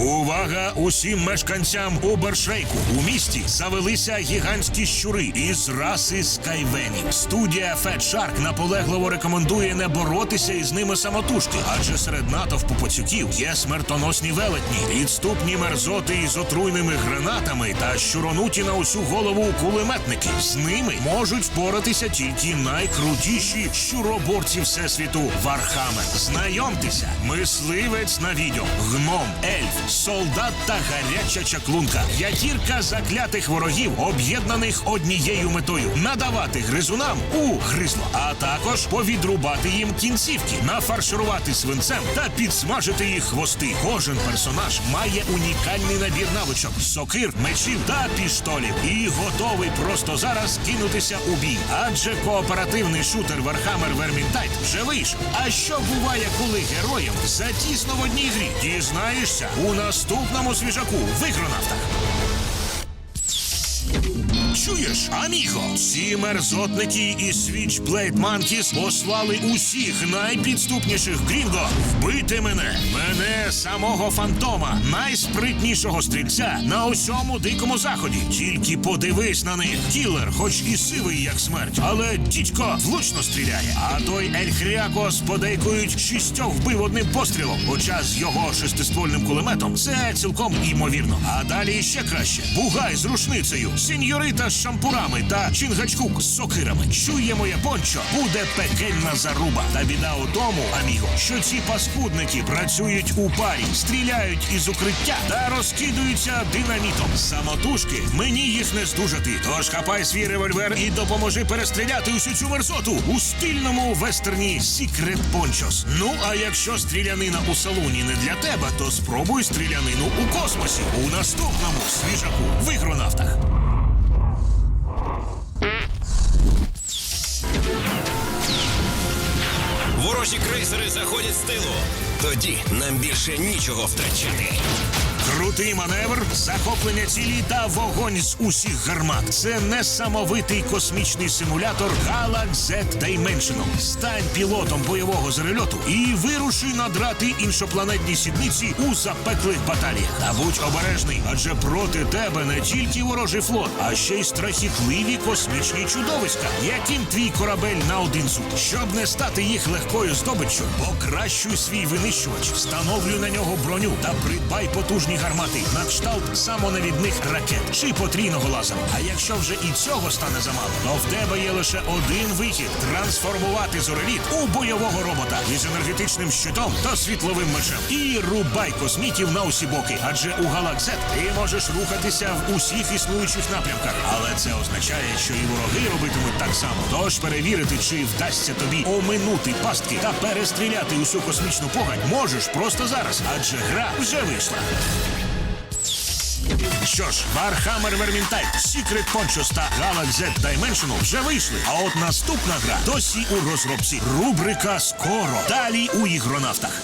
Увага усім мешканцям Убершейку. У місті завелися гігантські щури із раси скайвенів. Студія Fat Shark наполегливо рекомендує не боротися із ними самотужки, адже серед натовпу пацюків є смертоносні велетні, підступні мерзоти із отруйними гранатами та щуронуті на усю голову кулеметники. З ними можуть впоратися тільки найкрутіші щуроборці всесвіту Вархаммер. Знайомтеся, мисливець на відьом, гном, ельф, солдат та гаряча чаклунка. П'ятірка заклятих ворогів, об'єднаних однією метою надавати гризунам у гризло, а також повідрубати їм кінцівки, нафарширувати свинцем та підсмажити їх хвости. Кожен персонаж має унікальний набір навичок, сокир, мечів та пістолів і готовий просто зараз кинутися у бій. Адже кооперативний шутер Warhammer Vermintide вже вийшов. А що буває, коли героям затісно в одній грі? Дізнаєшся у наступному свіжаку в. Чуєш, аміго? Ці мерзотники і Switchblade Monkeys послали усіх найпідступніших грінго вбити мене, мене самого фантома, найспритнішого стрільця на усьому дикому заході. Тільки подивись на них. Кілер, хоч і сивий, як смерть, але дідько влучно стріляє. А той Ельхріакос подейкують шістьох вбив одним пострілом. Хоча з його шестиствольним кулеметом це цілком імовірно. А далі ще краще. Бугай з рушницею, сеньорита з шампурами та чингачкук з сокирами. Чує моє пончо, буде пекельна заруба. Та біда у тому, аміго, що ці паскудники працюють у парі, стріляють із укриття та розкидуються динамітом. Самотужки мені їх не здужати. Тож хапай свій револьвер і допоможи перестріляти усю цю мерзоту у стильному вестерні Secret Ponchos. Ну а якщо стрілянина у салуні не для тебе, то спробуй стрілянину у космосі у наступному свіжаку в ігронавтах. Ворожі крейсери заходять з тилу. Тоді нам більше нічого втрачати. Крутий маневр, захоплення цілі та вогонь з усіх гармат. Це несамовитий космічний симулятор Galax Z Dimensional. Стань пілотом бойового зрельоту і вируши надрати іншопланетні сідниці у запеклих баталіях. Та будь обережний, адже проти тебе не тільки ворожий флот, а ще й страхітливі космічні чудовиська, яким твій корабель на один зуб. Щоб не стати їх легкою здобиччю, покращуй свій винищувач, встановлюй на нього броню та придбай потужні гармати на кшталт самонавідних ракет чи потрійного лазеру. А якщо вже і цього стане замало, то в тебе є лише один вихід трансформувати зореліт у бойового робота із енергетичним щитом та світловим мечем. І рубай космітів на усі боки. Адже у Галаксет ти можеш рухатися в усіх існуючих напрямках. Але це означає, що і вороги робитимуть так само. Тож перевірити, чи вдасться тобі оминути пастки та перестріляти усю космічну погань можеш просто зараз, адже гра вже вийшла. Що ж, Warhammer Vermintide, Secret Ponchos та Galaxy Z Dimensional вже вийшли. А от наступна гра досі у розробці. Рубрика скоро. Далі у ігронавтах.